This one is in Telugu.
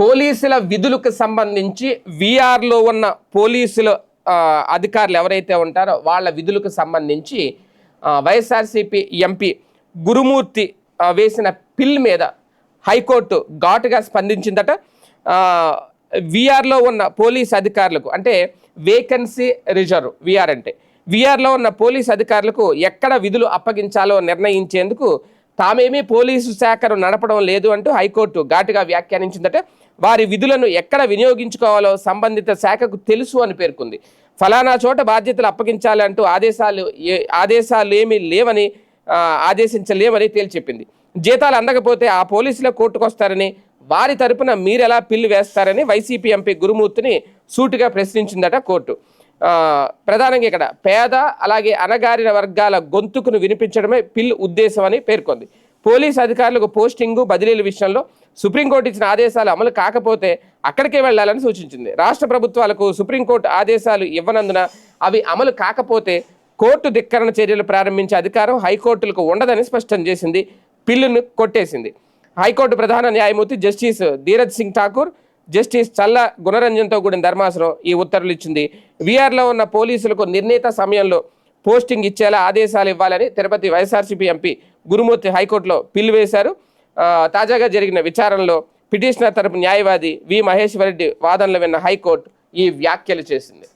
పోలీసుల విధులకు సంబంధించి విఆర్లో ఉన్న పోలీసుల అధికారులు ఎవరైతే ఉంటారో వాళ్ళ విధులకు సంబంధించి వైఎస్ఆర్సీపీ ఎంపీ గురుమూర్తి వేసిన పిల్ మీద హైకోర్టు ఘాటుగా స్పందించిందట. విఆర్లో ఉన్న పోలీస్ అధికారులకు అంటే వేకెన్సీ రిజర్వ్ విఆర్ అంటే విఆర్లో ఉన్న పోలీస్ అధికారులకు ఎక్కడ విధులు అప్పగించాలో నిర్ణయించేందుకు తామేమీ పోలీసు శాఖను నడపడం లేదు అంటూ హైకోర్టు ఘాటుగా వ్యాఖ్యానించిందట. వారి విధులను ఎక్కడ వినియోగించుకోవాలో సంబంధిత శాఖకు తెలుసు అని పేర్కొంది. ఫలానా చోట బాధ్యతలు అప్పగించాలి అంటూ ఆదేశాలు ఏ- ఆదేశాలు ఏమీ లేవని ఆదేశించలేమని తేల్చెప్పింది. జీతాలు అందకపోతే ఆ పోలీసుల కోర్టుకొస్తారని వారి తరపున మీరెలా పిల్లు వేస్తారని వైసీపీ ఎంపీ గురుమూర్తిని సూటిగా ప్రశ్నించిందట కోర్టు. ప్రధానంగా ఇక్కడ పేద అలాగే అణగారిన వర్గాల గొంతుకును వినిపించడమే పిల్ ఉద్దేశం అని పేర్కొంది. పోలీస్ అధికారులకు పోస్టింగు బదిలీల విషయంలో సుప్రీంకోర్టు ఇచ్చిన ఆదేశాలు అమలు కాకపోతే అక్కడికే వెళ్ళాలని సూచించింది. రాష్ట్ర ప్రభుత్వాలకు సుప్రీంకోర్టు ఆదేశాలు ఇవ్వనందున అవి అమలు కాకపోతే కోర్టు ధిక్కరణ చర్యలు ప్రారంభించే అధికారం హైకోర్టులకు ఉండదని స్పష్టం చేసింది. పిల్లును కొట్టేసింది. హైకోర్టు ప్రధాన న్యాయమూర్తి జస్టిస్ ధీరజ్ సింగ్ ఠాకూర్ జస్టిస్ చల్ల గుణరంజన్తో కూడిన ధర్మాసనం ఈ ఉత్తర్వులు ఇచ్చింది. వీఆర్లో ఉన్న పోలీసులకు నిర్ణీత సమయంలో పోస్టింగ్ ఇచ్చేలా ఆదేశాలు ఇవ్వాలని తిరుపతి వైఎస్ఆర్సీపీ ఎంపీ గురుమూర్తి హైకోర్టులో పిల్లు వేశారు. తాజాగా జరిగిన విచారణలో పిటిషనర్ తరపు న్యాయవాది వి మహేశ్వరరెడ్డి వాదనలు విన్న హైకోర్టు ఈ వ్యాఖ్యలు చేసింది.